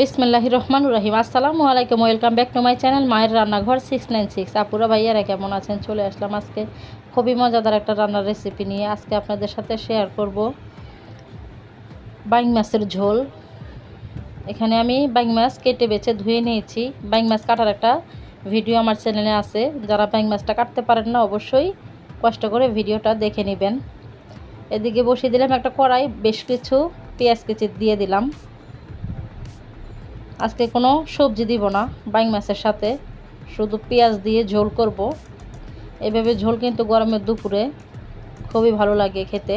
বিসমিল্লাহ রহমান রহিম। আসসালামু আলাইকুম, welcome back to my channel মায়ের রান্নাঘর সিক্স নাইন সিক্স আপুরা ভাইয়ারা কেমন আছেন? চলে আসলাম আজকে খুবই মজাদার একটা রান্নার রেসিপি নিয়ে। আজকে আপনাদের সাথে শেয়ার করব বাইং মাছের ঝোল। এখানে আমি বাইং মাছ কেটে বেছে ধুয়ে নিয়েছি। বাইং মাছ কাটার একটা ভিডিও আমার চ্যানেলে আছে। যারা বাইং মাছটা কাটতে পারেন না, অবশ্যই কষ্ট করে ভিডিওটা দেখে নেবেন। এদিকে বসিয়ে দিলাম একটা কড়াই, বেশ কিছু পেঁয়াজ কেচি দিয়ে দিলাম। আজকে কোনো সবজি দিব না, বাইং মাছের সাথে। শুধু পেঁয়াজ দিয়ে ঝোল করব। এভাবে ঝোল কিন্তু গরমের দুপুরে খুবই ভালো লাগে খেতে।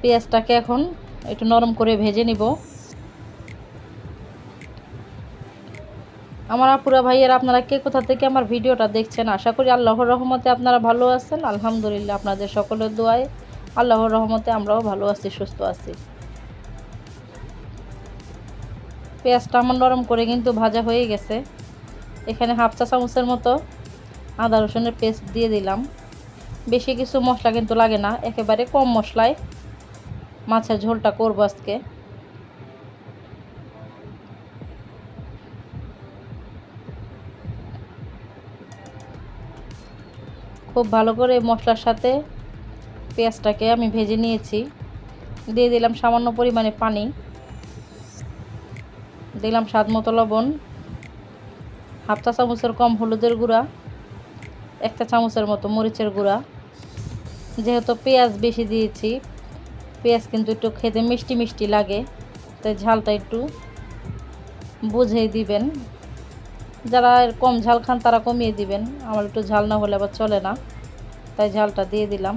পেঁয়াজটাকে এখন একটু নরম করে ভেজে নিব। আমার আপুরা ভাইয়ের, আপনারা কে কোথা থেকে আমার ভিডিওটা দেখছেন? আশা করি আল্লাহর রহমতে আপনারা ভালো আছেন। আলহামদুলিল্লাহ, আপনাদের সকলের দোয়ায় আল্লাহর রহমতে আমরাও ভালো আছি, সুস্থ আছি। পেঁয়াজটা আমার নরম করে কিন্তু ভাজা হয়ে গেছে। এখানে হাফ চা চামচের মতো আদা রসুনের পেস্ট দিয়ে দিলাম। বেশি কিছু মশলা কিন্তু লাগে না, একেবারে কম মশলায় মাছের ঝোলটা করব আজকে। খুব ভালো করে মশলার সাথে পেঁয়াজটাকে আমি ভেজে নিয়েছি। দিয়ে দিলাম সামান্য পরিমাণে পানি। দিলাম স্বাদ মতো লবণ। হাফ চা চামচের কম হলুদের গুঁড়া একটা চামচের মতো মরিচের গুঁড়া। যেহেতু পেঁয়াজ বেশি দিয়েছি, পেঁয়াজ কিন্তু একটু খেতে মিষ্টি মিষ্টি লাগে, তাই ঝালটা একটু বুঝেই দিবেন। যারা কম ঝাল খান তারা কমিয়ে দিবেন, আমার একটু ঝাল না হলে আবার চলে না, তাই ঝালটা দিয়ে দিলাম।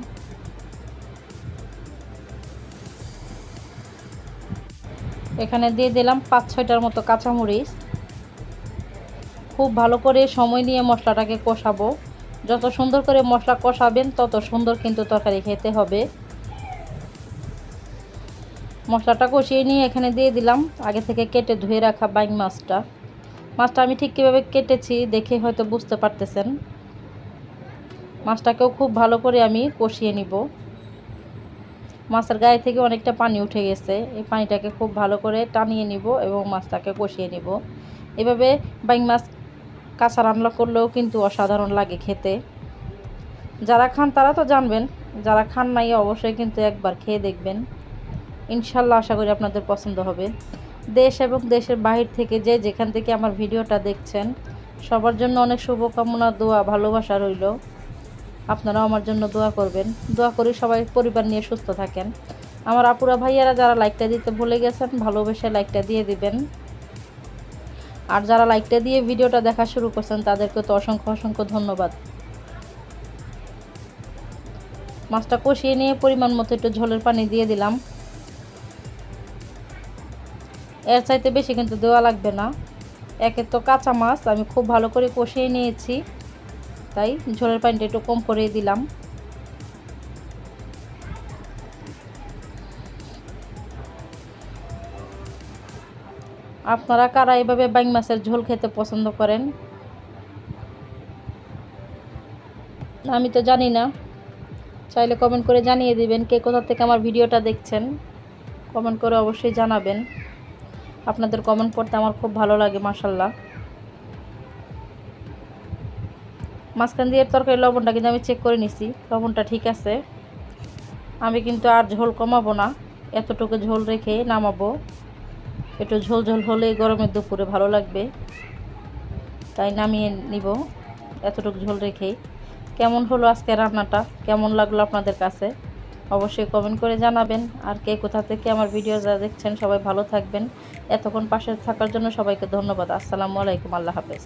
এখানে দিয়ে দিলাম পাঁচ ছয়টার মতো কাঁচামরিচ। খুব ভালো করে সময় নিয়ে মশলাটাকে কষাবো। যত সুন্দর করে মশলা কষাবেন, তত সুন্দর কিন্তু তরকারি খেতে হবে। মশলাটা কষিয়ে নিয়ে এখানে দিয়ে দিলাম আগে থেকে কেটে ধুয়ে রাখা বাইং মাছটা। মাছটা আমি ঠিক কীভাবে কেটেছি দেখে হয়তো বুঝতে পারতেছেন। মাছটাকেও খুব ভালো করে আমি কষিয়ে নিব। মাছের গায়ে থেকে অনেকটা পানি উঠে গেছে। এই পানিটাকে খুব ভালো করে টানিয়ে নিব এবং মাছটাকে কষিয়ে নিব। এভাবে বাইং মাছ কাঁচা রান্না করলেও কিন্তু অসাধারণ লাগে খেতে। যারা খান তারা তো জানবেন, যারা খান নাই অবশ্যই কিন্তু একবার খেয়ে দেখবেন। ইনশাল্লাহ আশা করি আপনাদের পছন্দ হবে। দেশ এবং দেশের বাহির থেকে যে যেখান থেকে আমার ভিডিওটা দেখছেন, সবার জন্য অনেক শুভকামনা, দোয়া, ভালোবাসা রইল। আপনারাও আমার জন্য দোয়া করবেন। দোয়া করি সবাই পরিবার নিয়ে সুস্থ থাকেন। আমার আপুরা ভাইয়ারা যারা লাইকটা দিতে ভুলে গেছেন, ভালোবেসে লাইকটা দিয়ে দিবেন। আর যারা লাইকটা দিয়ে ভিডিওটা দেখা শুরু করছেন, তাদেরকে তো অসংখ্য অসংখ্য ধন্যবাদ। মাছটা কষিয়ে নিয়ে পরিমাণ মতো একটু ঝোলের পানি দিয়ে দিলাম। এর চাইতে বেশি কিন্তু দেওয়া লাগবে না। একে তো কাঁচা মাছ, আমি খুব ভালো করে কষিয়ে নিয়েছি। তাই ঝোলের পানিটা একটু কম করে দিলাম। আপনারা কারা এভাবে বাইং মাছের ঝোল খেতে পছন্দ করেন? আমি তো জানি না। চাইলে কমেন্ট করে জানিয়ে দিবেন কে কোথা থেকে আমার ভিডিওটা দেখছেন। কমেন্ট করে অবশ্যই জানাবেন। আপনাদের কমেন্ট পড়তে আমার খুব ভালো লাগে মাসাল্লাহ মাঝখান দিয়ে তরকারি লবণটা কিন্তু আমি চেক করে নিছি, লবণটা ঠিক আছে। আমি কিন্তু আর ঝোল কমাবো না, এতটুকু ঝোল রেখে নামাবো। একটু ঝোল ঝোল হলে গরমের দুপুরে ভালো লাগবে, তাই নামিয়ে নিব এতটুকু ঝোল রেখেই। কেমন হলো আজকে রান্নাটা? কেমন লাগল আপনাদের কাছে? অবশ্যই কমেন্ট করে জানাবেন। আর কে কোথা থেকে আমার ভিডিও যা দেখছেন সবাই ভালো থাকবেন। এতক্ষণ পাশে থাকার জন্য সবাইকে ধন্যবাদ। আসসালামু আলাইকুম, আল্লাহ হাফেজ।